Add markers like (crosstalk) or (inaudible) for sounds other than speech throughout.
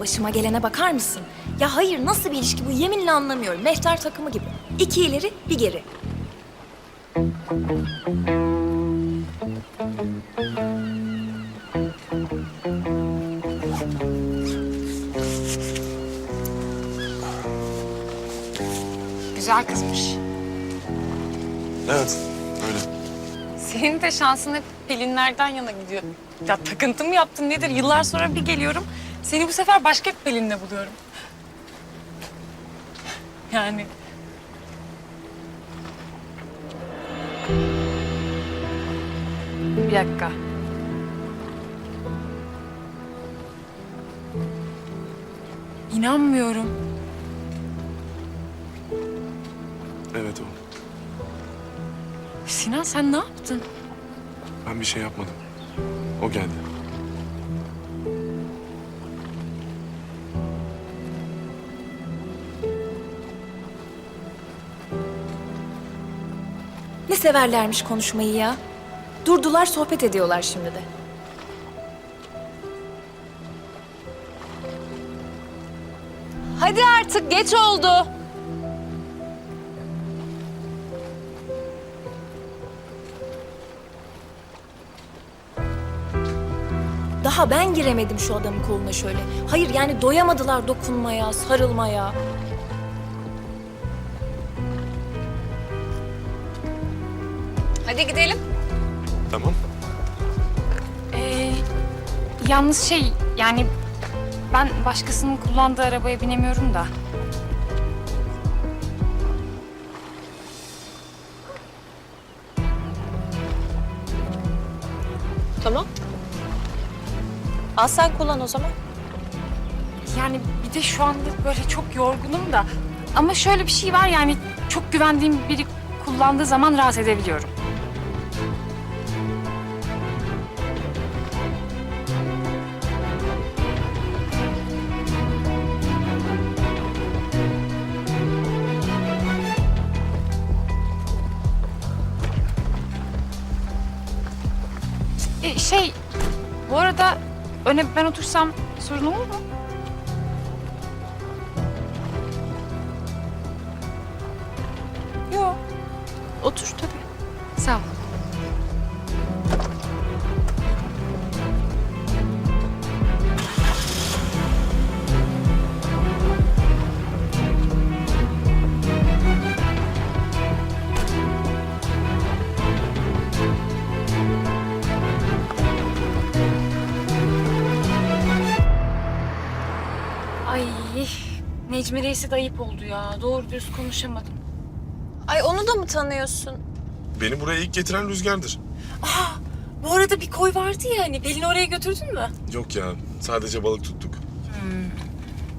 Başıma gelene bakar mısın? Ya hayır nasıl bir ilişki bu yeminle anlamıyorum. Mehter takımı gibi. İki ileri bir geri. Güzel kızmış. Evet, öyle. Senin de şansın hep Pelinlerden yana gidiyor. Ya takıntı mı yaptın nedir? Yıllar sonra bir geliyorum. Seni bu sefer başka bir Pelin'le buluyorum. Yani bir dakika. İnanmıyorum. Evet o. Sinan sen ne yaptın? Ben bir şey yapmadım. O geldi. Ne severlermiş konuşmayı ya. Durdular sohbet ediyorlar şimdi de. Hadi artık geç oldu. Daha ben giremedim şu adamın koluna şöyle. Hayır yani doyamadılar dokunmaya, sarılmaya. Hadi gidelim. Tamam. Ee, yalnız şey yani ben başkasının kullandığı arabaya binemiyorum da. Tamam. Al sen kullan o zaman. Yani bir de şu anda böyle çok yorgunum da. Ama şöyle bir şey var yani çok güvendiğim biri kullandığı zaman rahat edebiliyorum. E, şey, bu arada öne ben otursam sorun olur mu? Yok. Otur tabii. Necmi Reis'e de ayıp oldu ya. Doğru düz konuşamadım. Ay onu da mı tanıyorsun? Beni buraya ilk getiren Rüzgar'dır. Bu arada bir koy vardı ya hani Pelin'i oraya götürdün mü? Yok ya, sadece balık tuttuk.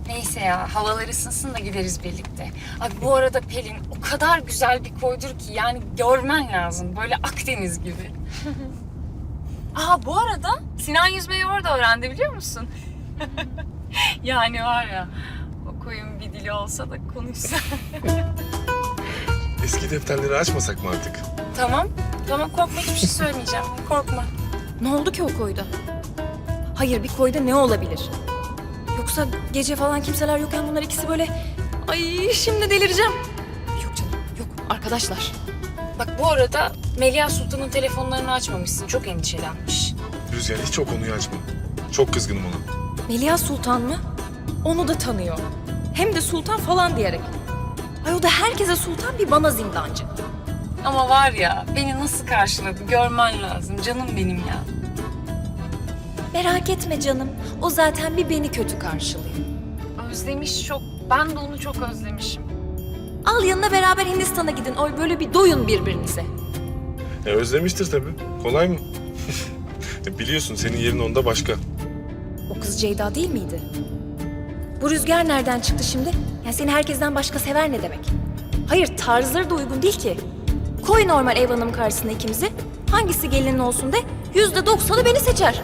Neyse ya havalar ısınsın da gideriz birlikte. Abi bu arada Pelin o kadar güzel bir koydur ki yani görmen lazım. Böyle Akdeniz gibi. (laughs) Aa bu arada Sinan yüzmeyi orada öğrendi biliyor musun? (laughs) yani var ya o koyun bir dili olsa da konuşsa. (laughs) Eski defterleri açmasak mı artık? tamam tamam korkma hiçbir şey söylemeyeceğim. Korkma. Ne oldu ki o koyda? Hayır bir koyda ne olabilir? Yoksa gece falan kimseler yokken bunlar ikisi böyle... Ay şimdi delireceğim. Yok canım yok arkadaşlar. Bak bu arada Melia Sultan'ın telefonlarını açmamışsın. Çok endişelenmiş. Rüzgar hiç o konuyu açma. Çok kızgınım ona. Melia Sultan mı? Onu da tanıyor. Hem de sultan falan diyerek. Ay o da herkese sultan bir bana zindancı. Ama var ya beni nasıl karşıladı görmen lazım. Canım benim ya. Merak etme canım. O zaten bir beni kötü karşılıyor. Özlemiş çok. Ben de onu çok özlemişim. Al yanına beraber Hindistan'a gidin. Oy böyle bir doyun birbirinize. E özlemiştir tabii. Kolay mı? (laughs) E, Biliyorsun senin yerin onda başka. O kız Ceyda değil miydi? Bu rüzgar nereden çıktı şimdi? Yani seni herkesten başka sever ne demek? Hayır tarzları da uygun değil ki. Koy normal ev hanım karşısına ikimizi. Hangisi gelinin olsun de yüzde doksanı beni seçer.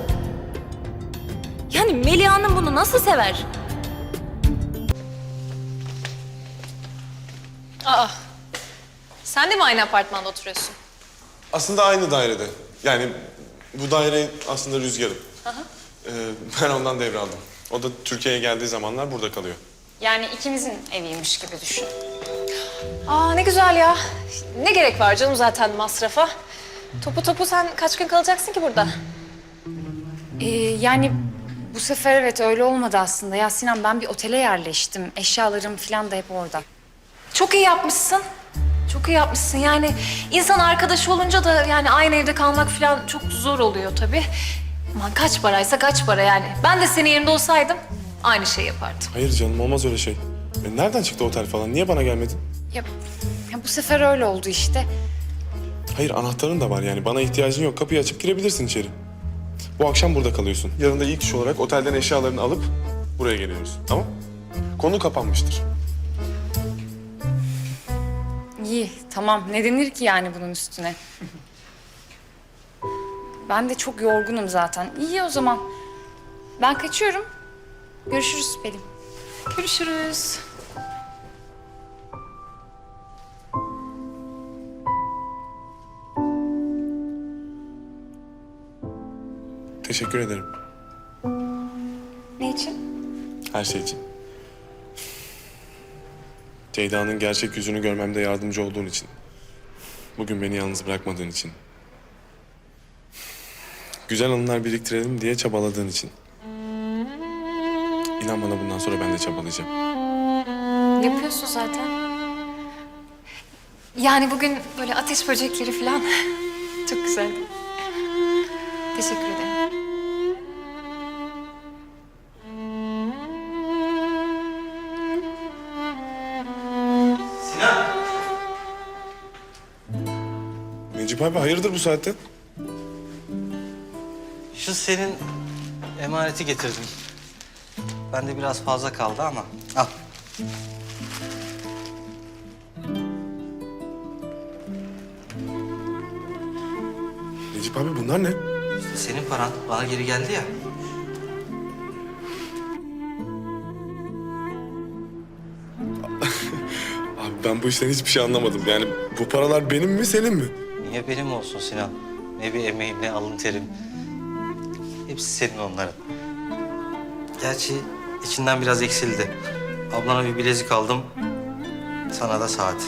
Yani Melih Hanım bunu nasıl sever? Aa. Sen de mi aynı apartmanda oturuyorsun? Aslında aynı dairede. Yani bu daire aslında Rüzgar'ın. Ee, ben ondan devraldım. O da Türkiye'ye geldiği zamanlar burada kalıyor. Yani ikimizin eviymiş gibi düşün. Aa ne güzel ya. Ne gerek var canım zaten masrafa. Topu topu sen kaç gün kalacaksın ki burada? Ee, yani bu sefer evet öyle olmadı aslında. Ya Sinan ben bir otele yerleştim. Eşyalarım falan da hep orada. Çok iyi yapmışsın. Çok iyi yapmışsın. Yani insan arkadaşı olunca da yani aynı evde kalmak falan çok zor oluyor tabii. Aman kaç paraysa kaç para yani. Ben de senin yerinde olsaydım aynı şey yapardım. Hayır canım olmaz öyle şey. E, nereden çıktı otel falan? Niye bana gelmedin? Ya, ya bu sefer öyle oldu işte. Hayır anahtarın da var yani. Bana ihtiyacın yok. Kapıyı açıp girebilirsin içeri. Bu akşam burada kalıyorsun. Yarın da ilk iş olarak otelden eşyalarını alıp buraya geliyoruz. Tamam? Konu kapanmıştır. İyi tamam ne denir ki yani bunun üstüne? Ben de çok yorgunum zaten. İyi o zaman. Ben kaçıyorum. Görüşürüz Pelin. Görüşürüz. Teşekkür ederim. Ne için? Her şey için. Ceyda'nın gerçek yüzünü görmemde yardımcı olduğun için. Bugün beni yalnız bırakmadığın için. Güzel anılar biriktirelim diye çabaladığın için. İnan bana bundan sonra ben de çabalayacağım. Yapıyorsun zaten. Yani bugün böyle ateş böcekleri falan (laughs) çok güzeldi. Teşekkür ederim. Sinan. Necip abi hayırdır bu saatte? Şu senin emaneti getirdim. Bende biraz fazla kaldı ama al. Necip abi bunlar ne? Senin paran bana geri geldi ya. (laughs) Abi ben bu işten hiçbir şey anlamadım. Yani bu paralar benim mi senin mi? Niye benim olsun Sinan? Ne bir emeğim ne alın terim. Hepsi senin onların. Gerçi içinden biraz eksildi. Ablana bir bilezik aldım. Sana da saat. (laughs)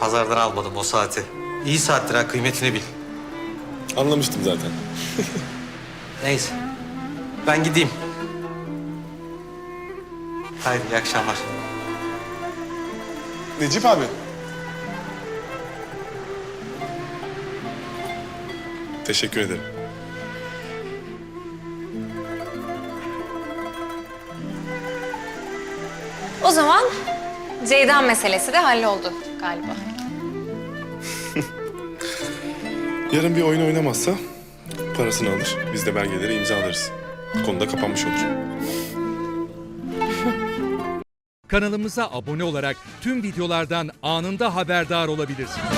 Pazardan almadım o saati. İyi saattir ha kıymetini bil. Anlamıştım zaten. (laughs) Neyse. Ben gideyim. Haydi iyi akşamlar. Necip abi. Teşekkür ederim. Zaman Ceydan meselesi de halloldu galiba. Yarın bir oyun oynamazsa parasını alır. Biz de belgeleri imzalarız. Konu da kapanmış olur. Kanalımıza abone olarak tüm videolardan anında haberdar olabilirsiniz.